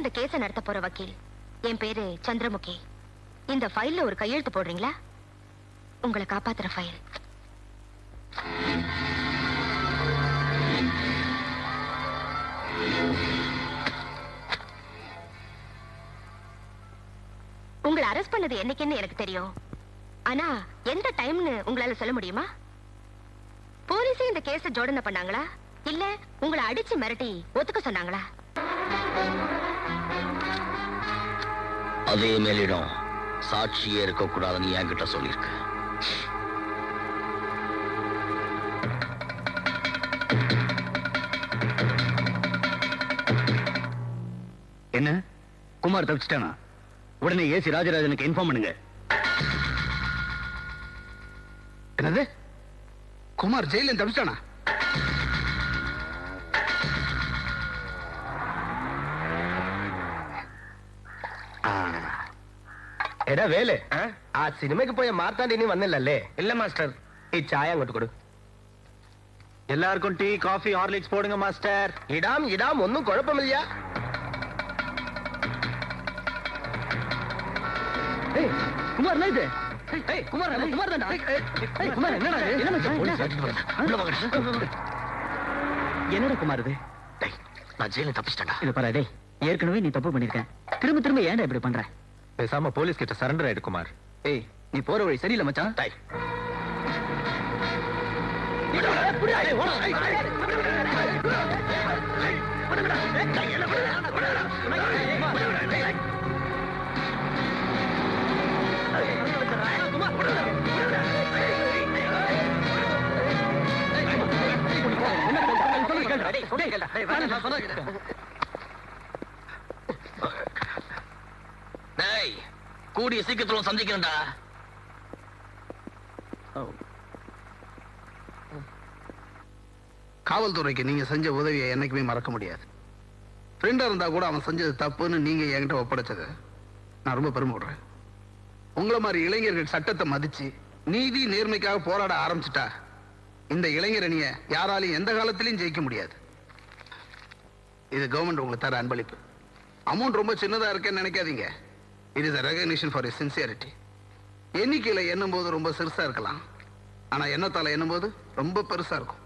தான் இந்த கேஸ நடத்த போற வக்கீல். என் பேரு சந்திரமுகி. இந்த ஃபைல்ல ஒரு கையெழுத்து போடுறீங்களா? உங்களை காப்பாத்துற ஃபைல். உங்களை அரெஸ்ட் பண்ணது என்னைக்குன்னு எனக்கு தெரியும். ஆனா எந்த டைம்னு உங்களால சொல்ல முடியுமா? போலீஸே இந்த கேஸ ஜோடனை பண்ணாங்களா? இல்ல உங்களை அடிச்சு மிரட்டி ஒத்துக்க சொன்னாங்களா? அதே மேலிடம் சாட்சியே இருக்கக்கூடாதுன்னு என்கிட்ட சொல்லியிருக்க. என்ன? குமார் தப்பிச்சிட்டானா? உடனே ஏசி ராஜராஜனுக்கு இன்ஃபார்ம் பண்ணுங்க. என்னது? குமார் ஜெயில தப்பிச்சிட்டானா? എടാ വേലേ ആ സിനിമയ്ക്ക് പോയ മാർത്താണ്ട് ഇനി വന്നില്ലല്ലേ ഇല്ല മാസ്റ്റർ ഈ ചായ അങ്ങോട്ട് കൊടു எல்லாருக்கும் டீ காஃபி ஹார்லிக்ஸ் போடுங்க மாஸ்டர் ഇടാം ഇടാം ഒന്നും കുഴപ്പമില്ല குமார் இது குமார் குமார் தானா குமார் என்னடா இது? என்ன மச்சான்? உள்ள வாங்கடா. என்னடா குமார் இது டேய், நான் ஜெயில தப்பிச்சிட்டேன்டா இது பாரு டேய் ஏற்கனவே நீ தப்பு பண்ணிருக்க திரும்ப திரும்ப ஏன்டா இப்படி பண்ற பேசாம போலீஸ் கிட்ட சரண்டர் ஆயிடு குமார். ஏய் நீ போற வழி சரியில்லை மச்சான். டேய். டேய் கூடிய சீக்கிரத்துல சந்திக்கிறேன்டா. காவல்துறைக்கு நீங்க செஞ்ச உதவியை என்னைக்குமே மறக்க முடியாது. ஃப்ரெண்டா இருந்தா கூட அவன் செஞ்சது தப்புன்னு நீங்க என்கிட்ட ஒப்படைச்சது நான் ரொம்ப பெருமைப்படுறேன். உங்களை மாதிரி இளைஞர்கள் சட்டத்தை மதிச்சு நீதி நேர்மைக்காக போராட ஆரம்பிச்சிட்டா இந்த இளைஞர் அணிய யாராலையும் எந்த காலத்திலையும் ஜெயிக்க முடியாது. இது கவர்மெண்ட் உங்களுக்கு தர அன்பளிப்பு. அமௌண்ட் ரொம்ப சின்னதா இருக்கேன்னு நினைக்காதீங்க. It is a recognition for sincerity எண்ணிக்கையில எண்ணும் போது ரொம்ப சிறுசா இருக்கலாம். ஆனா எண்ணத்தால எண்ணும் போது ரொம்ப பெருசா இருக்கும்.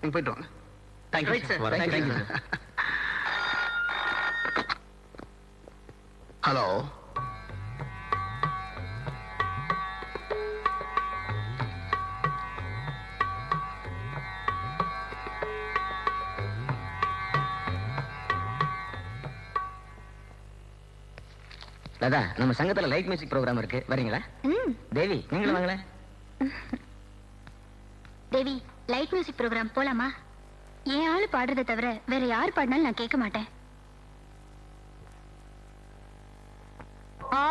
நீங்க போயிட்டு வாங்க. தேங்க்யூ ஹலோ தாதா நம்ம சங்கத்துல லைட் மியூசிக் ப்ரோக்ராம் இருக்கு. வரீங்களா? தேவி நீங்களும் வாங்களேன். தேவி லைட் மியூசிக் ப்ரோக்ராம் போலாமா? என் ஆளு பாடுறதை தவிர வேற யார் பாடினாலும் நான் கேட்க மாட்டேன். சும்மா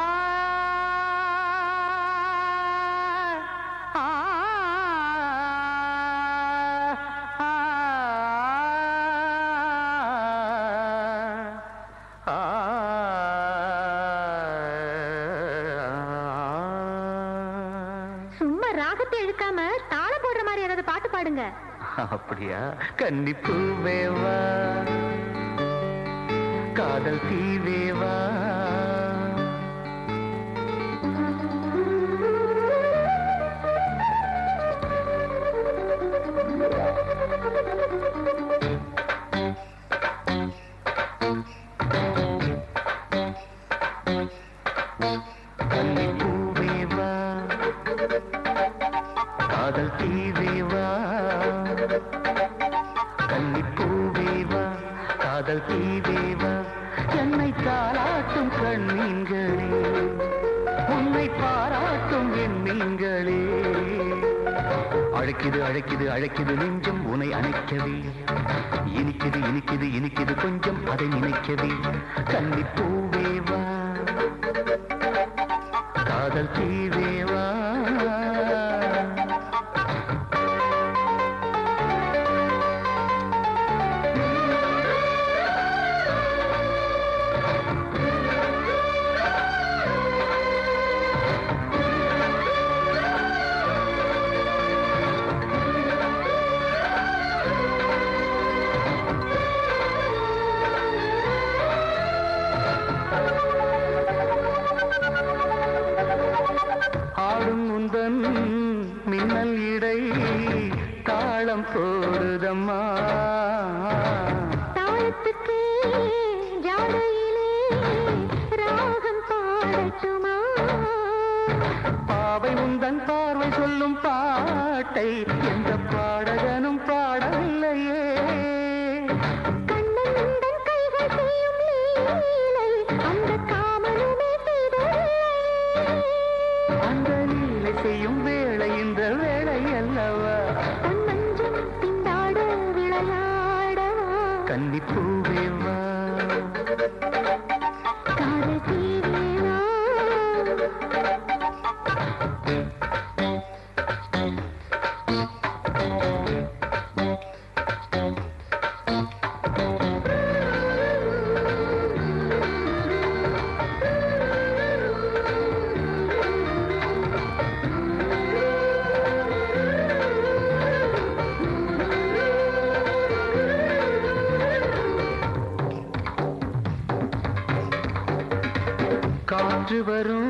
பாட்டு பாடுங்க. அப்படியா? கன்னி பூவேவா காதல் தீவேவா கன்னி காதல் தீவேவா என்னை தாளாட்டும் கண்ணீங்களே உன்னை பாராட்டும் என் நீங்களே அழைக்குது அழைக்குது அழைக்குது நெஞ்சம் உன்னை அணைக்கவே. இனிக்குது இனிக்குது இனிக்குது கொஞ்சம் அதை நினைக்கவே. கன்னிப்பூவேவா? காதல் தீவேவா பாவை உந்தன் பார்வை சொல்லும் பாட்டை எந்த பாடகனும் பாடவில்லையே. கண்ணன் கைகள் செய்யும் வரும்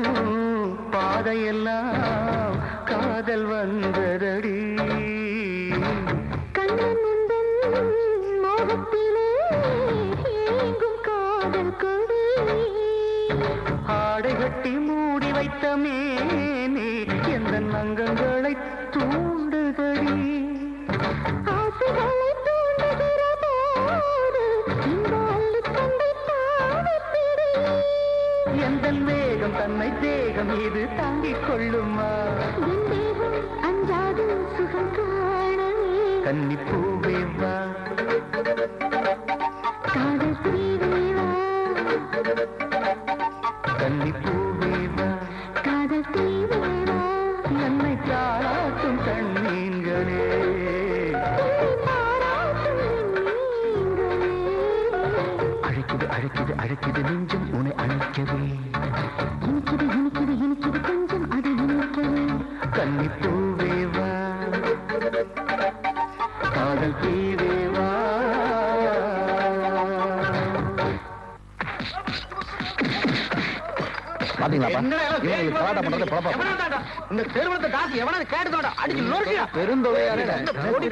இந்த காசு எவனாவது கேட்டதோட அடிச்சு பெருந்தொகையாரே போடி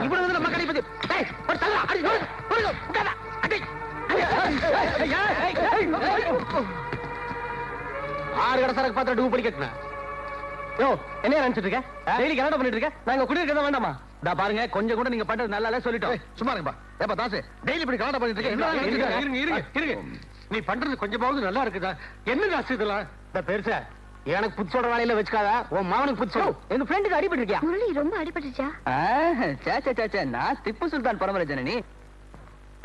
இவ்வளவு நம்ம ஆறு கடை சரக்கு பாத்திரம் டூ படிக்கட்டுனா யோ என்ன நினைச்சிட்டு இருக்க டெய்லி கனடா பண்ணிட்டு இருக்க நாங்க குடியிருக்கதான் வேண்டாமா இதா பாருங்க கொஞ்சம் கூட நீங்க பண்றது நல்லா சொல்லிட்டோம் சும்மா இருப்பா ஏப்பா தாசு டெய்லி இப்படி கலாட்டம் பண்ணிட்டு இருக்க இருங்க இருங்க இருங்க நீ பண்றது கொஞ்சமாவது நல்லா இருக்குதா? என்ன ராசி இதெல்லாம்? இந்த பெருசா எனக்கு புதுசோட வேலையில வச்சுக்காத. உன் மாவனுக்கு புதுசோட எங்க ஃப்ரெண்டுக்கு அடிபட்டு இருக்கியா முரளி ரொம்ப அடிபட்டுச்சா சேச்சே சேச்சே நான் திப்பு சுல்தான் பரம்பரை ஜனனி.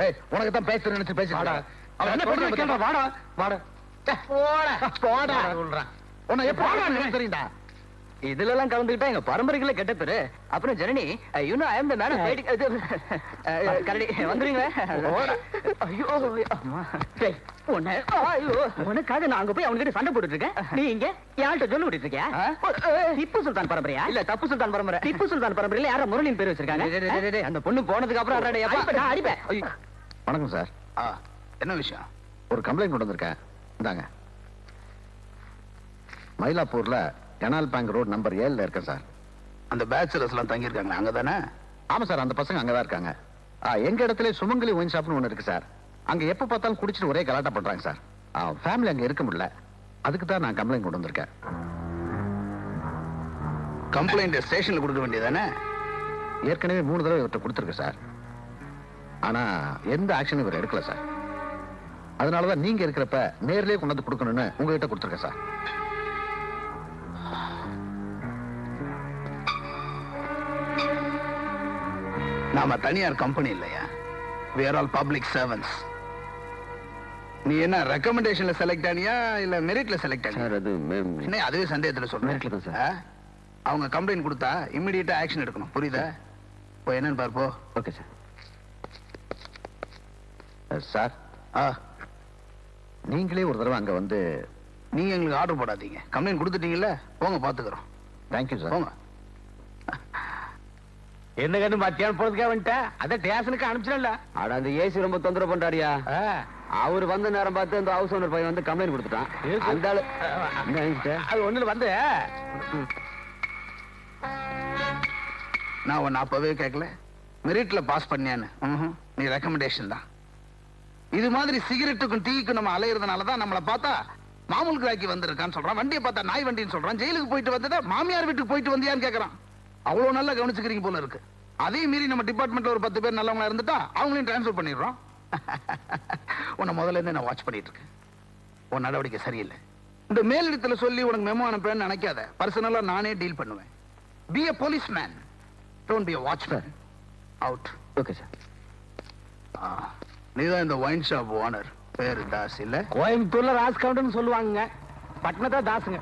ஏய் உனக்கு தான் பேசுறேன்னு நினைச்சு வாடா. பேசிட்டு அவன் என்ன பேசுறா வாடா வாடா. போடா. போடா சொல்றான். உன்னை எப்ப போடா, எனக்கு தெரியும்டா. இதுல எல்லாம் கலந்துக்கிட்டா எங்க பரம்பரைக்குள்ள கெட்ட பேரு. அப்புறம் Janani you know I am the man கரடி வந்துருங்க ஐயோ டேய், உன்னை ஐயோ. உனக்காக நான் அங்க போய் அவன்கிட்ட சண்டை போட்டுட்டு இருக்கேன் நீ இங்க யார்கிட்ட சொல்லி விட்டுட்டு இருக்கியா திப்பு சுல்தான் பரம்பரையா? இல்ல தப்பு சுல்தான் பரம்பரை. திப்பு சுல்தான் பரம்பரையில யாரோ முரளின் பேர் வச்சிருக்காங்க. அந்த பொண்ணு போனதுக்கு அப்புறம் நான் அடிப்பேன். வணக்கம் சார். என்ன விஷயம்? ஒரு கம்ப்ளைண்ட் கொண்டு வந்திருக்கேன். இந்தாங்க. மயிலாப்பூர்ல கெனால் பேங்க் ரோட் நம்பர் ஏழுல இருக்கேன் சார். அந்த பேச்சுலர்ஸ் எல்லாம் தங்கி இருக்காங்க அங்க தானே? ஆமா சார் அந்த பசங்க அங்கதான் இருக்காங்க. ஆ, எங்க இடத்துல சுமங்கலி ஒயின் ஷாப்னு ஒண்ணு இருக்கு சார். அங்க எப்ப பார்த்தாலும் குடிச்சிட்டு ஒரே கலாட்டா பண்றாங்க சார். ஃபேமிலி அங்க இருக்க முடியல. அதுக்கு தான் நான் கம்ப்ளைண்ட் கொண்டு வந்திருக்கேன். கம்ப்ளைண்ட் ஸ்டேஷன்ல கொடுக்க வேண்டியதானே? ஏற்கனவே மூணு தடவை இவர்கிட்ட கொடுத்துருக்கு சார். ஆனா எந்த ஆக்ஷனும் இவர் எடுக்கல சார். அதனாலதான் நீங்க இருக்கிறப்ப நேர்லயே கொண்டு வந்து கொடுக்கணும்னு உங்ககிட்ட கொடுத்துருக்கேன் சார். நாம தனியார் கம்பெனி இல்லையா? We are all public servants நீ என்ன ரெக்கமெண்டேஷன்ல செலக்ட் ஆனியா இல்ல மெரிட்ல செலக்ட் ஆனியா? சார் அது என்ன அதுவே சந்தேகத்துல சொல்றேன். சார். அவங்க கம்ப்ளைண்ட் கொடுத்தா இம்மிடியட்டா ஆக்ஷன் எடுக்கணும். புரியுதா? இப்போ என்னன்னு பார்ப்போ ஓகே சார் சார் ஆ. நீங்களே ஒரு தடவை அங்க வந்து நீங்க எங்களுக்கு ஆர்டர் போடாதீங்க. கம்ப்ளைண்ட் கொடுத்துட்டீங்கல்ல? போங்க பாத்துக்கிறோம். தேங்க்யூ சார் போங்க. என்ன கண்டு மத்தியானம் போறதுக்கே வந்துட்டேன் அத ஸ்டேஷனுக்கு அனுப்பிச்சிடல. அட அந்த ஏசி ரொம்ப தொந்தரவு பண்றாரியா. அவர் வந்த நேரம் பார்த்து அந்த ஹவுஸ் ஓனர் பையன் வந்து கம்ப்ளைண்ட் கொடுத்துட்டான். அந்த? அது ஒண்ணுல வந்து. நான் உன்னை அப்பவே கேட்கல மெரிட்ல பாஸ் பண்ணியான்னு. நீ ரெக்கமெண்டேஷன் தான். இது மாதிரி சிகரெட்டுக்கும் டீக்கும் நம்ம அலையிறதுனால தான் நம்மளை பார்த்தா மாமூல் கிராக்கி வந்திருக்கான்னு சொல்றான். வண்டியை பார்த்தா நாய் வண்டின்னு சொல்றான். ஜெயிலுக்கு போயிட்டு வந்ததா மாமியார் வீட்டுக்கு போயிட்டு வந்தியான்னு கேக்குறான். அவ்வளவு நல்லா கவனிச்சுக்கிறீங்க போல இருக்கு. அதையும் மீறி நம்ம டிபார்ட்மெண்ட்ல ஒரு பத்து பேர் நல்லவங்களா இருந்துட்டா அவங்களையும் டிரான்ஸ்ஃபர் பண்ணிடுறோம். உன்னை முதல்ல இருந்து நான் வாட்ச் பண்ணிட்டு இருக்கேன். உன் நடவடிக்கை சரியில்லை. இந்த மேலிடத்துல சொல்லி உனக்கு மெமோ அனுப்புறேன்னு நினைக்காத. பர்சனலா நானே டீல் பண்ணுவேன். Be a police man don't be a watchman. Out okay sir நீதான் இந்த ஒயின் ஷாப் ஓனர் பேரு தாஸ் இல்ல கோயம்புத்தூர்ல ராஸ் கவுண்டர்னு சொல்லுவாங்க. பட்டணத்தா தாசுங்க.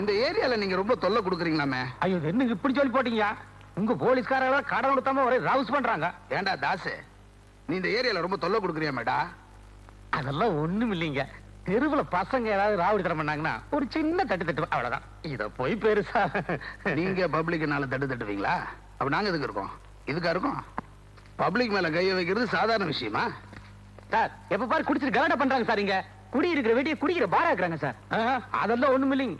இந்த ஏரியால நீங்க ரொம்ப தொல்லை கொடுக்குறீங்களாமே? ஐயோ என்னங்க இப்படி சொல்லி போட்டீங்க? உங்க போலீஸ்காரங்க கடன் கொடுத்தாம ஒரே ரவுஸ் பண்றாங்க. ஏன்டா தாசு நீ இந்த ஏரியால ரொம்ப தொல்லை கொடுக்குறியாமேடா? அதெல்லாம் ஒண்ணும் இல்லைங்க. தெருவுல பசங்க ஏதாவது ராவடி தரம் பண்ணாங்கன்னா ஒரு சின்ன தட்டு தட்டு அவ்வளவுதான். இத போய் பெருசா. நீங்க பப்ளிக் நாள தட்டு தட்டுவீங்களா? அப்ப நாங்க எதுக்கு இருக்கோம்? இதுக்கா இருக்கோம்? பப்ளிக் மேல கைய வைக்கிறது சாதாரண விஷயமா? சார் எப்ப பாரு குடிச்சிட்டு கலாட்டா பண்றாங்க சார் இங்க. குடி இருக்கிற வெட்டியை குடிக்கிற பாரா இருக்கிறாங்க சார். அதெல்லாம் ஒண்ணும் இல்லைங்க.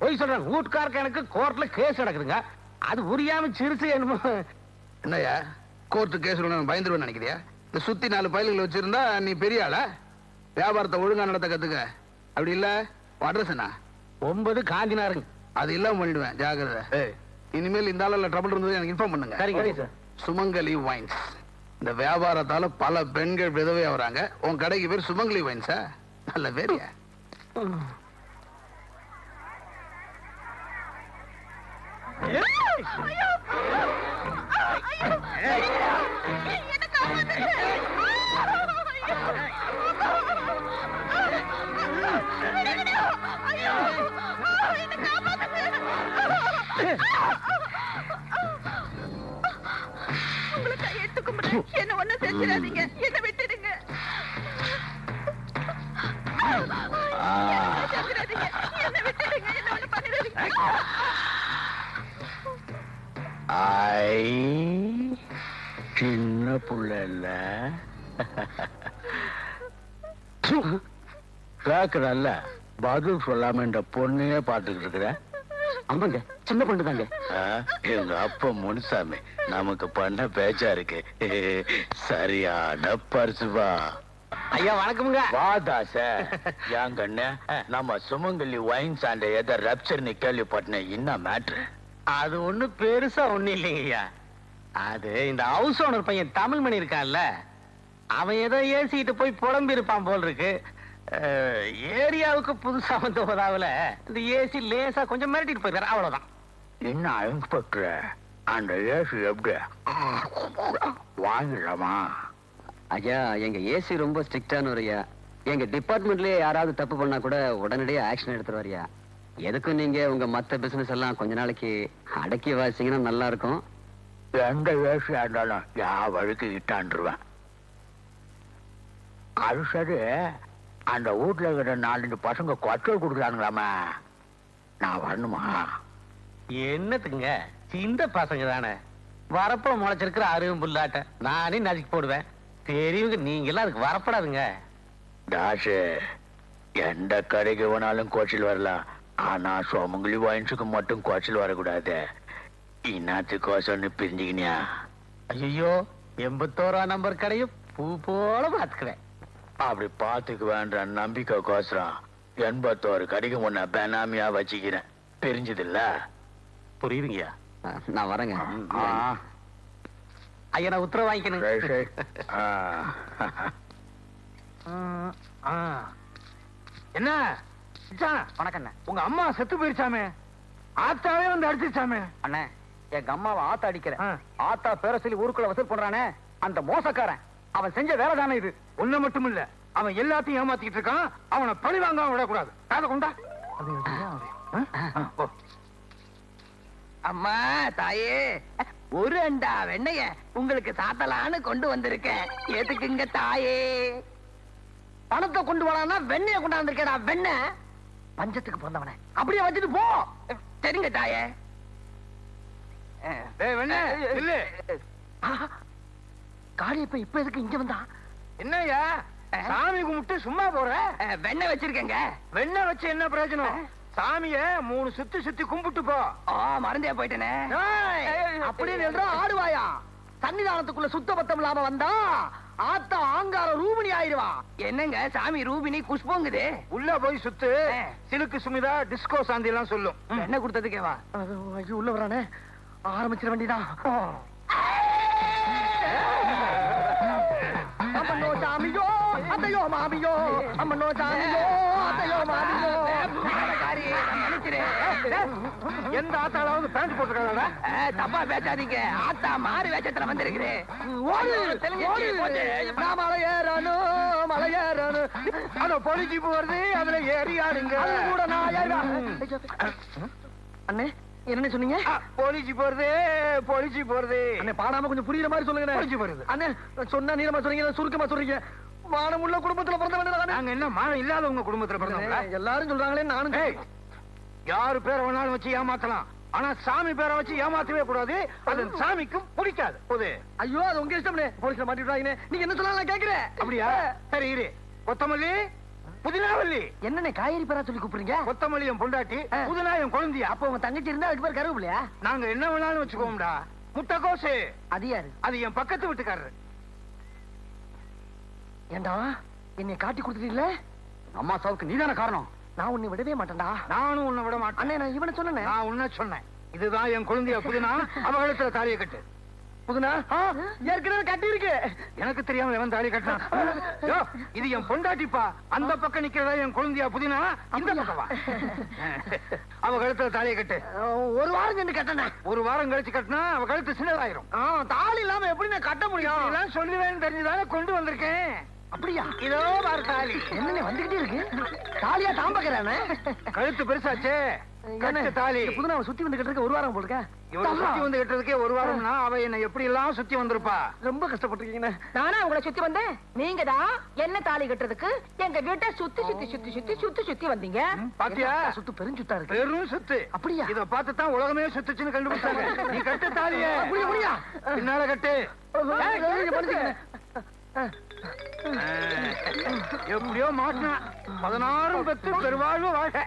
போய் சொல்றாங்க வீட்டுக்காரருக்கு எனக்கு கோர்ட்ல கேஸ் நடக்குதுங்க. அது புரியாம சிறுசு என்னமோ. என்னய்யா? கோர்ட்டு கேஸ் பயந்துருவேன் நினைக்கிறியா? இந்த சுத்தி நாலு பயல்கள் வச்சிருந்தா நீ பெரிய ஆளா? வியாபாரத்தை ஒழுங்கா நடத்த கத்துக்க. அப்படி இல்ல? அட்ரஸ் என்ன? ஒன்பது காந்தினாருங்க அது இல்லாம பண்ணிடுவேன். ஜாகிரதை இனிமேல் இந்த ஆளுல ட்ரபிள் இருந்தது எனக்கு இன்ஃபார்ம் பண்ணுங்க. சரிங்க சார் சுமங்கலி வைன்ஸ் இந்த வியாபாரத்தால பல பெண்கள் விதவை வராங்க. உன் கடைக்கு பேர் சுமங்கலி வைன்ஸா நல்ல பேரியா உங்களை கேக்குறல்ல பதில் சொல்லாம இந்த பொண்ணையே பாத்துக்கிட்டு இருக்கிற? ஆமாங்க சின்ன பொண்ணு தாங்க ஆ, எங்க அப்பா முனுசாமி நமக்கு பண்ண பேச்சா இருக்கு. சரியான பரிசுவா ஐயா வணக்கமுங்க. வாதாச என் கண்ணு நம்ம சுமங்கலி வைன் சாண்ட எதை ரப்சர்னு கேள்விப்பட்டேன் என்ன மேட்ரு அது ஒண்ணு பெருசா ஒண்ணு இல்லைங்கய்யா அது இந்த ஹவுஸ் ஓனர் பையன் தமிழ் மணி இருக்கான்ல அவன் ஏதோ ஏசிட்டு போய் புலம்பி இருப்பான் போல் இருக்கு. ஏரியாவுக்கு புதுசா வந்த போதாவுல இந்த ஏசி லேசா கொஞ்சம் மிரட்டிட்டு போயிருக்காரு. அவ்வளவுதான். என்ன இன்ஸ்பெக்டர் அந்த ஏசி எப்படி? வாங்கிடலாமா? ஐயா எங்க ஏசி ரொம்ப ஸ்ட்ரிக்டான ஐயா. எங்க டிபார்ட்மெண்ட்லயே யாராவது தப்பு பண்ணா கூட உடனடியே ஆக்ஷன் எடுத்துருவாரியா எதுக்கும் நீங்க உங்க மத்த பிசினஸ் எல்லாம் கொஞ்ச நாளைக்கு அடக்கி வாசிங்கன்னா நல்லா இருக்கும் எந்த ஏசியா இருந்தாலும் யா வழுக்கு இட்டான்ருவேன் அது சரி அந்த வீட்டுல இருக்கிற நாலஞ்சு பசங்க கொச்சல் கொடுக்குறானுங்களாமா நான் வரணுமா? என்னத்துக்குங்க? சின்ன பசங்க தானே வரப்ப முளைச்சிருக்கிற அருகும் புல்லாட்ட நானே நசுக்கி போடுவேன். பெரியவங்க நீங்க எல்லாம் அதுக்கு வரப்படாதுங்க. தாசு எந்த கடைக்கு வேணாலும் கோச்சில் வரலாம். ஆனா சோமங்குழி வாயின்ஸுக்கு மட்டும் கோச்சில் வரக்கூடாது. இன்னாத்துக்கோசம்னு பிரிஞ்சுக்கினியா? ஐயோ எண்பத்தோரா நம்பர் கடையும் பூ போல பாத்துக்கிறேன் அப்படி பார்த்துக்கு வேண்ட நம்பிக்கை கோசரம். எண்பத்தோரு கடைக்கு முன்ன பெனாமியா வச்சுக்கிறேன். பிரிஞ்சதில்ல புரியுதுங்கய்யா. ஆ, நான் வரேங்க. ஆ, ஐயா நான் உத்தரவு வாங்கிக்கணும். சரி. ஆ. ஆ. என்ன? வணக்கம் உங்க அம்மா செத்து போயிருச்சாமே? ஆத்தாவே வந்து அடிச்சிருச்சாமே? அண்ணே எங்க அம்மாவை ஆத்தா அடிக்கிறேன். ஆத்தா பேர சொல்லி ஊருக்குள்ள வசூல் பண்றானே? அந்த மோசக்காரன். அவன் செஞ்ச வேலை தானே இது. ஒண்ணு மட்டும் இல்ல அவன் எல்லாத்தையும் ஏமாத்திக்கிட்டு இருக்கான். அவனை பழி வாங்காம விடக்கூடாது. காதை கொண்டா. அம்மா தாயே ஒரு அண்டா வெண்ணைய உங்களுக்கு சாத்தலான்னு கொண்டு வந்திருக்கேன். எதுக்குங்க தாயே? பணத்தை கொண்டு வரானா வெண்ணைய கொண்டாந்துருக்கேடா வெண்ண. பஞ்சத்துக்கு பிறந்தவனே. அப்படியே வச்சுட்டு போ. சரிங்க தாயே. காளியப்ப இப்ப எதுக்கு இங்க வந்தான் என்னய்யா? சாமி கும்பிட்டு சும்மா போற? வெண்ணெய் வச்சிருக்கேங்க. வெண்ணெய் வச்சு என்ன பிரயோஜனம்? சாமிய மூணு சுத்தி சுத்தி கும்பிட்டு போ. மறந்தே போயிட்டேனே. நின்றா ஆடுவாயா? சன்னிதானத்துக்குள்ள சுத்த பத்தம் இல்லாம வந்தா ஆத்தா ஆங்கார ரூபினி ஆயிருவா என்னங்க சாமி ரூபினி குஷ்போங்குது? உள்ள போய் சுத்து. சிலுக்கு சுமிதா டிஸ்கோ சாந்தி எல்லாம் சொல்லும். என்ன கொடுத்ததுக்கேவா? ஐயோ உள்ள வரானே. ஆரம்பிச்சிட வேண்டியதான் அத்தையோ மாமியோ அம்மனோ சாமியோ அத்தையோ மாமியோ. எந்த ஆத்தாளாவது பேண்ட் போட்டுருக்காங்களா தப்பா பேசாதீங்க. ஆத்தா மாறு வேஷத்துல வந்திருக்கிறேன். மலை ஏறணும் மலை ஏறணும். அத ஜீப் வருது அதுல ஏறி ஆடுங்க. கூட நான். அண்ணே என்ன சொன்னீங்க? போலி ஜீப் வருது போலி ஜீப் வருது அண்ணே பாடாம கொஞ்சம் புரியுற மாதிரி சொல்லுங்க வருது. அண்ணே சொன்னா நீளமா சொல்றீங்க சுருக்கமா சொல்றீங்க? உள்ள குடும்பத்துல பிறந்த வேண்டியதானே நாங்க என்ன மானம் இல்லாத உங்க குடும்பத்துல பிறந்தவங்களா? எல்லாரும் சொல்றாங்களே நானும் யாரு பேரை வேணாலும் வச்சு ஏமாத்தலாம். ஆனா சாமி பேரை வச்சு ஏமாத்தவே கூடாது. அது சாமிக்கும் பிடிக்காது. போது. ஐயோ அது உங்க இஷ்டம்னே போலீஸ்ல மாட்டிடுறாங்க நீங்க என்ன சொல்லலாம் கேக்குறேன் அப்படியா? சரி இரு. கொத்தமல்லி புதினாவல்லி. என்னண்ணே காய்கறி பேரா சொல்லி கூப்பிடுறீங்க? கொத்தமல்லி என் பொண்டாட்டி புதினா என் குழந்தையா? அப்ப உங்க தங்கச்சி இருந்தா அதுக்கு பேர் கருவேப்பிலையா? நாங்க என்ன வேணாலும் வச்சுக்கோம்டா முட்டைக்கோசு. அது யாரு? அது என் பக்கத்து வீட்டுக்காரரு. ஏண்டா? என்னை காட்டி கொடுத்துட்டீங்களே? அம்மா சாவுக்கு நீதான காரணம்? நான் உன்னை விடவே மாட்டேன்டா. நானும் உன்னை விட மாட்டேன். அண்ணே நான் இவனை சொன்னேன். நான் உன்ன சொன்னேன். இதுதான் என் குழந்தைய புதினா அவகலத்துல தாலியை கட்டு. புதுனா? ஏற்கனவே கட்டி இருக்கு எனக்கு தெரியாம எவன் தாலி கட்டினான் இது என் பொண்டாட்டிப்பா. அந்த பக்கம் நிக்கிறதா என் குழந்தையா புதினா? இந்த பக்கம்? அவ கழுத்துல தாலியை கட்டு. ஒரு வாரம் சென்று கட்டணே ஒரு வாரம் கழிச்சு கட்டினா அவ கழுத்து சின்னதாயிரும். தாலி இல்லாம எப்படி நான் கட்ட முடியும்? சொல்லுவேன்னு தெரிஞ்சுதானே கொண்டு வந்திருக்கேன். அப்படியா? இதோ பாரு தாலி என்னண்ணே வந்துகிட்டே இருக்கு? தாலியா தாம்பக்கிறானே கழுத்து பெருசாச்சே. தாலி புதுனா சுத்தி வந்து கட்டுறதுக்கு ஒரு வாரம் போடுக்க இவரு சுத்தி வந்து கட்டுறதுக்கே ஒரு வாரம்னா அவ என்னை எப்படி எல்லாம் சுத்தி வந்திருப்பா? ரொம்ப கஷ்டப்பட்டிருக்கீங்கண்ணே. நானா உங்களை சுத்தி வந்தேன்? நீங்க தான் என்ன தாலி கட்டுறதுக்கு? எங்க வீட்டை சுத்தி சுத்தி சுத்தி சுத்தி சுத்தி சுத்தி வந்தீங்க. பாத்தியா? சுத்து பெருஞ்சுத்தா இருக்கு. பெரும் சுத்து. அப்படியா? இத பார்த்து தான் உலகமே சுத்துச்சுன்னு கண்டுபிடிச்சாங்க. நீ கட்டு தாலிய. அப்படியா? பின்னால கட்டு. எப்படியோ மாட்டினா பதினாறு பத்து பெருவாழ்வு வாழ்க்கை